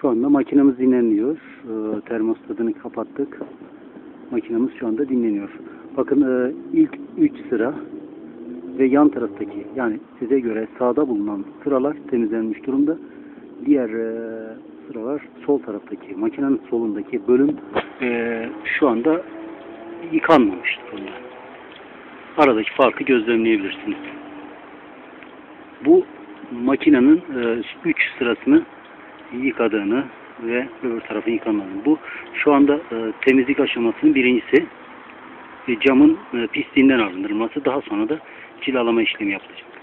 Şu anda makinemiz dinleniyor. Ee, termostatını kapattık. Makinemiz şu anda dinleniyor. Bakın e, ilk 3 sıra ve yan taraftaki yani size göre sağda bulunan sıralar temizlenmiş durumda. Diğer e, sıralar sol taraftaki makinenin solundaki bölüm e, şu anda yıkanmamış durumda. Aradaki farkı gözlemleyebilirsiniz. Bu makinenin 3 sırasını yıkadığını ve öbür tarafın yıkanmadığını. Bu şu anda e, temizlik aşamasının birincisi e, camın e, pisliğinden arındırılması. Daha sonra da cilalama işlemi yapılacak.